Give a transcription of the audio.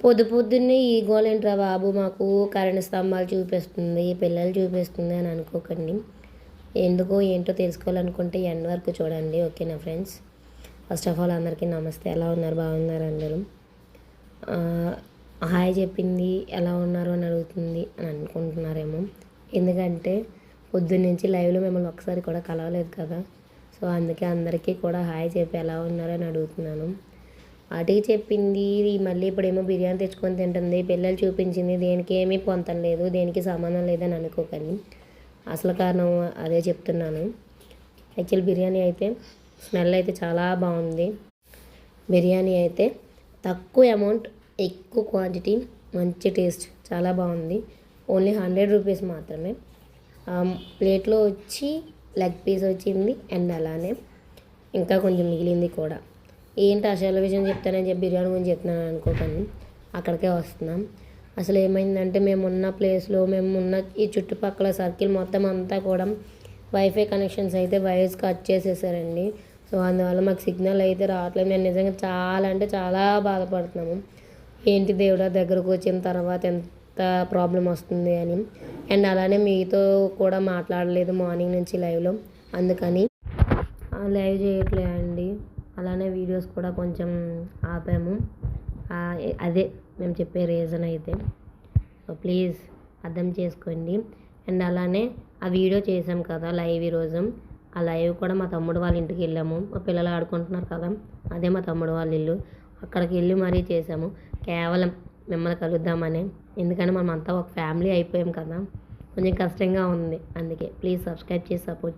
పొద్దు పొద్దున్నే ఈ గోలేంట్రా బాబు మాకు కరెంటు స్తంభాలు చూపిస్తుంది పిల్లలు చూపిస్తుంది అని అనుకోకండి. ఎందుకో ఏంటో తెలుసుకోవాలనుకుంటే ఎండ్ వరకు చూడండి ఓకేనా ఫ్రెండ్స్? ఫస్ట్ ఆఫ్ ఆల్ అందరికీ నమస్తే. ఎలా ఉన్నారు? బాగున్నారు అందరూ? హాయ్ చెప్పింది ఎలా ఉన్నారు అని అడుగుతుంది అని అనుకుంటున్నారేమో. ఎందుకంటే పొద్దున్న నుంచి లైవ్లో మిమ్మల్ని ఒకసారి కూడా కలవలేదు కదా. సో అందుకే అందరికీ కూడా హాయ్ చెప్పి ఎలా ఉన్నారు అని అడుగుతున్నాను. అటుకి చెప్పింది మళ్ళీ ఇప్పుడేమో బిర్యానీ తెచ్చుకొని తింటుంది పిల్లలు చూపించింది దేనికి ఏమీ పొంతం లేదు దేనికి సంబంధం లేదని అనుకోకండి. అసలు కారణం అదే చెప్తున్నాను. యాక్చువల్ బిర్యానీ అయితే స్మెల్ అయితే చాలా బాగుంది. బిర్యానీ అయితే తక్కువ అమౌంట్ ఎక్కువ క్వాంటిటీ మంచి టేస్ట్ చాలా బాగుంది. ఓన్లీ హండ్రెడ్ రూపీస్ మాత్రమే. ప్లేట్లో వచ్చి లెగ్ పీస్ వచ్చింది అండ్ అలానే ఇంకా కొంచెం మిగిలింది కూడా. ఏంటి అసలు విషయం చెప్తానని చెప్పి బిర్యానీ గురించి చెప్తున్నాను అనుకోకండి. అక్కడికే వస్తున్నాం. అసలు ఏమైందంటే మేము ఉన్న ప్లేస్లో మేము ఉన్న ఈ చుట్టుపక్కల సర్కిల్ మొత్తం అంతా కూడా వైఫై కనెక్షన్స్ అయితే వైర్స్ కట్ చేసేసారండి. సో అందువల్ల మాకు సిగ్నల్ అయితే రావట్లేదు. మేము నిజంగా చాలా అంటే చాలా బాధపడుతున్నాము. ఏంటి దేవుడా దగ్గరకు వచ్చిన తర్వాత ఎంత ప్రాబ్లం వస్తుంది అని. అండ్ అలానే మీతో కూడా మాట్లాడలేదు మార్నింగ్ నుంచి లైవ్లో అందుకని లైవ్ చేయట్లే అండి. అలానే వీడియోస్ కూడా కొంచెం ఆపాము. అదే మేము చెప్పే రీజన్ అయితే. సో ప్లీజ్ అర్థం చేసుకోండి. అండ్ అలానే ఆ వీడియో చేసాం కదా లైవ్ ఈరోజు ఆ లైవ్ కూడా మా తమ్ముడు వాళ్ళ ఇంటికి వెళ్ళాము. మా పిల్లలు ఆడుకుంటున్నారు కదా. అదే మా తమ్ముడు వాళ్ళ ఇల్లు. అక్కడికి వెళ్ళి మరీ చేసాము. కేవలం మిమ్మల్ని కలుద్దామని. ఎందుకంటే మనం అంతా ఒక ఫ్యామిలీ అయిపోయాం కదా. కొంచెం కష్టంగా ఉంది. అందుకే ప్లీజ్ సబ్స్క్రైబ్ చేసి సపోర్ట్